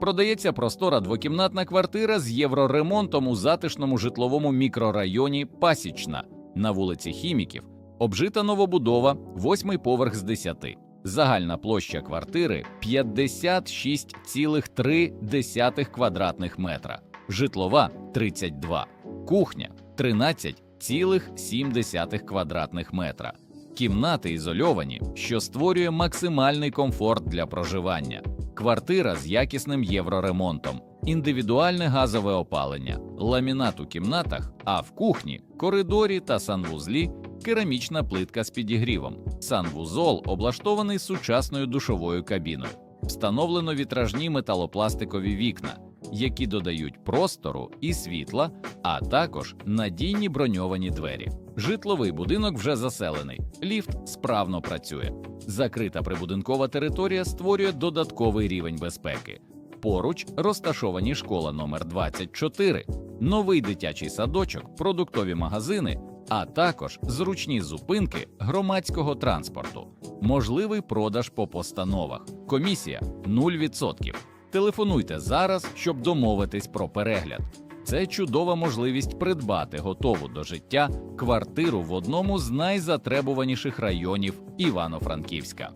Продається простора двокімнатна квартира з євроремонтом у затишному житловому мікрорайоні Пасічна на вулиці Хіміків. Обжита новобудова, восьмий поверх з 10. Загальна площа квартири 56,3 квадратних метра, житлова 32, кухня 13,7 квадратних метра. Кімнати ізольовані, що створює максимальний комфорт для проживання. Квартира з якісним євроремонтом, індивідуальне газове опалення, ламінат у кімнатах, а в кухні, коридорі та санвузлі керамічна плитка з підігрівом. Санвузол облаштований сучасною душовою кабіною. Встановлено вітражні металопластикові вікна, які додають простору і світла, а також надійні броньовані двері. Житловий будинок вже заселений, ліфт справно працює. Закрита прибудинкова територія створює додатковий рівень безпеки. Поруч розташовані школа номер 24, новий дитячий садочок, продуктові магазини, а також зручні зупинки громадського транспорту. Можливий продаж по постановах. Комісія 0%. Телефонуйте зараз, щоб домовитись про перегляд. Це чудова можливість придбати готову до життя квартиру в одному з найзатребуваніших районів Івано-Франківська.